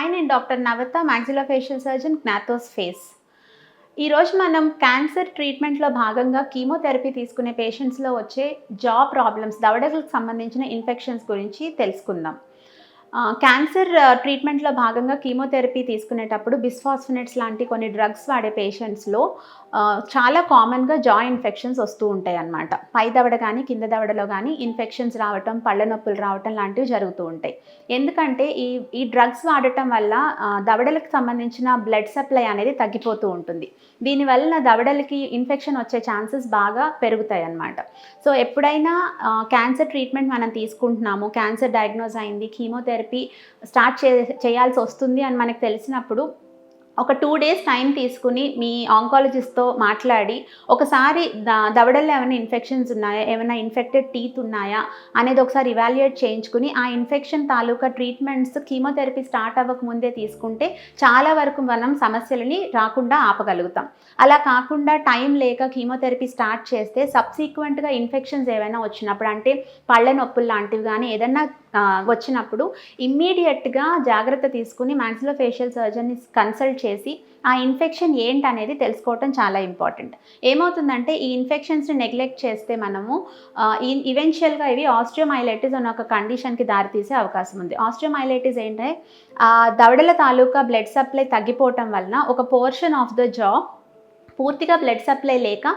Hi నేను doctor Navatha maxillofacial surgeon gnathos face ఈరోజు మనం క్యాన్సర్ ట్రీట్మెంట్లో భాగంగా కీమోథెరపీ తీసుకునే పేషెంట్స్లో వచ్చే జా ప్రాబ్లమ్స్ దవడలకు సంబంధించిన ఇన్ఫెక్షన్స్ గురించి తెలుసుకుందాం. క్యాన్సర్ ట్రీట్మెంట్లో భాగంగా కీమోథెరపీ తీసుకునేటప్పుడు బిస్ఫాస్ఫినెట్స్ లాంటి కొన్ని డ్రగ్స్ వాడే పేషెంట్స్లో చాలా కామన్గా జా ఇన్ఫెక్షన్స్ వస్తూ ఉంటాయి అన్నమాట. పై దవడ కానీ కింద దవడలో కానీ ఇన్ఫెక్షన్స్ రావటం పళ్ళ నొప్పులు రావటం లాంటివి జరుగుతూ ఉంటాయి. ఎందుకంటే ఈ ఈ డ్రగ్స్ వాడటం వల్ల దవడలకు సంబంధించిన బ్లడ్ సప్లై అనేది తగ్గిపోతూ ఉంటుంది. దీనివల్ల దవడలకి ఇన్ఫెక్షన్ వచ్చే ఛాన్సెస్ బాగా పెరుగుతాయి అన్నమాట. సో ఎప్పుడైనా క్యాన్సర్ ట్రీట్మెంట్ మనం తీసుకుంటున్నాము క్యాన్సర్ డయాగ్నోజ్ అయింది కీమోథెరపీ స్టార్ట్ చే చేయాల్సి వస్తుంది అని మనకు తెలిసినప్పుడు ఒక టూ డేస్ టైం తీసుకుని మీ ఆంకాలజిస్ట్తో మాట్లాడి ఒకసారి దవడల్లో ఏమైనా ఇన్ఫెక్షన్స్ ఉన్నాయా? ఏమైనా ఇన్ఫెక్టెడ్ టీత్ ఉన్నాయా? అనేది ఒకసారి ఇవాల్యుయేట్ చేయించుకుని ఆ ఇన్ఫెక్షన్ తాలూకా ట్రీట్మెంట్స్ కీమోథెరపీ స్టార్ట్ అవ్వక ముందే తీసుకుంటే చాలా వరకు మనం సమస్యలని రాకుండా ఆపగలుగుతాం. అలా కాకుండా టైం లేక కీమోథెరపీ స్టార్ట్ చేస్తే సబ్సీక్వెంట్గా ఇన్ఫెక్షన్స్ ఏమైనా వచ్చినప్పుడు అంటే పళ్ళ నొప్పులు లాంటివి కానీ ఏదన్నా వచ్చినప్పుడు ఇమ్మీడియట్గా జాగ్రత్త తీసుకుని మ్యాక్సిలో ఫేషియల్ సర్జన్ని కన్సల్ట్ చేసి ఆ ఇన్ఫెక్షన్ ఏంటి అనేది తెలుసుకోవటం చాలా ఇంపార్టెంట్. ఏమవుతుందంటే ఈ ఇన్ఫెక్షన్స్ని నెగ్లెక్ట్ చేస్తే మనము ఈవెన్షియల్గా ఇవి ఆస్ట్రియోమైలైటిస్ అనే ఒక కండిషన్కి దారితీసే అవకాశం ఉంది. ఆస్ట్రియోమైలైటిస్ ఏంటంటే ఆ దవడల తాలూకా బ్లడ్ సప్లై తగ్గిపోవటం వలన ఒక పోర్షన్ ఆఫ్ ద జా పూర్తిగా బ్లడ్ సప్లై లేక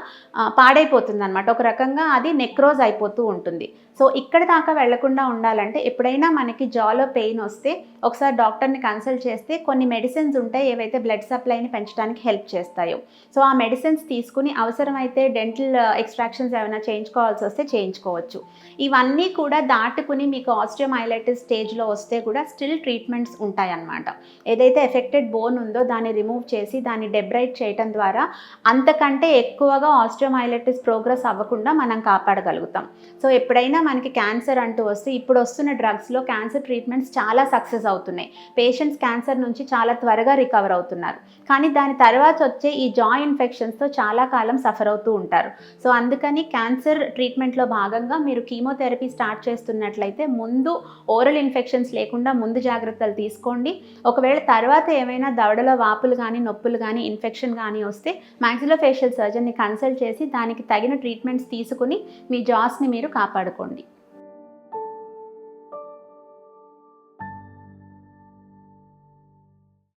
పాడైపోతుంది అనమాట ఒక రకంగా అది నెక్రోజ్ అయిపోతూ ఉంటుంది. సో ఇక్కడ దాకా వెళ్ళకుండా ఉండాలంటే ఎప్పుడైనా మనకి జాలో పెయిన్ వస్తే ఒకసారి డాక్టర్ని కన్సల్ట్ చేస్తే కొన్ని మెడిసిన్స్ ఉంటాయి ఏవైతే బ్లడ్ సప్లైని పెంచడానికి హెల్ప్ చేస్తాయో. సో ఆ మెడిసిన్స్ తీసుకుని అవసరమైతే డెంటల్ ఎక్స్ట్రాక్షన్స్ ఏమైనా చేయించుకోవాల్సి వస్తే చేయించుకోవచ్చు. ఇవన్నీ కూడా దాటుకుని మీకు ఆస్ట్రియోమైలైటిస్ స్టేజ్లో వస్తే కూడా స్టిల్ ట్రీట్మెంట్స్ ఉంటాయన్నమాట. ఏదైతే ఎఫెక్టెడ్ బోన్ ఉందో దాన్ని రిమూవ్ చేసి దాన్ని డెబ్రైట్ చేయటం ద్వారా అంతకంటే ఎక్కువగా ఆస్ట్రోమైలెటిస్ ప్రోగ్రెస్ అవ్వకుండా మనం కాపాడగలుగుతాం. సో ఎప్పుడైనా మనకి క్యాన్సర్ అంటూ వస్తే ఇప్పుడు వస్తున్న డ్రగ్స్లో క్యాన్సర్ ట్రీట్మెంట్స్ చాలా సక్సెస్ అవుతున్నాయి. పేషెంట్స్ క్యాన్సర్ నుంచి చాలా త్వరగా రికవర్ అవుతున్నారు. కానీ దాని తర్వాత వచ్చే ఈ జాయ్ ఇన్ఫెక్షన్స్తో చాలా కాలం సఫర్ అవుతూ ఉంటారు. సో అందుకని క్యాన్సర్ ట్రీట్మెంట్లో భాగంగా మీరు కీమోథెరపీ స్టార్ట్ చేస్తున్నట్లయితే ముందు ఓరల్ ఇన్ఫెక్షన్స్ లేకుండా ముందు జాగ్రత్తలు తీసుకోండి. ఒకవేళ తర్వాత ఏమైనా దవడలో వాపులు కానీ నొప్పులు కానీ ఇన్ఫెక్షన్ కానీ వస్తే మ్యాక్సిలో ఫేషియల్ సర్జన్ని కన్సల్ట్ చేసి దానికి తగిన ట్రీట్మెంట్స్ తీసుకుని మీ జాస్ని మీరు కాపాడుకోండి.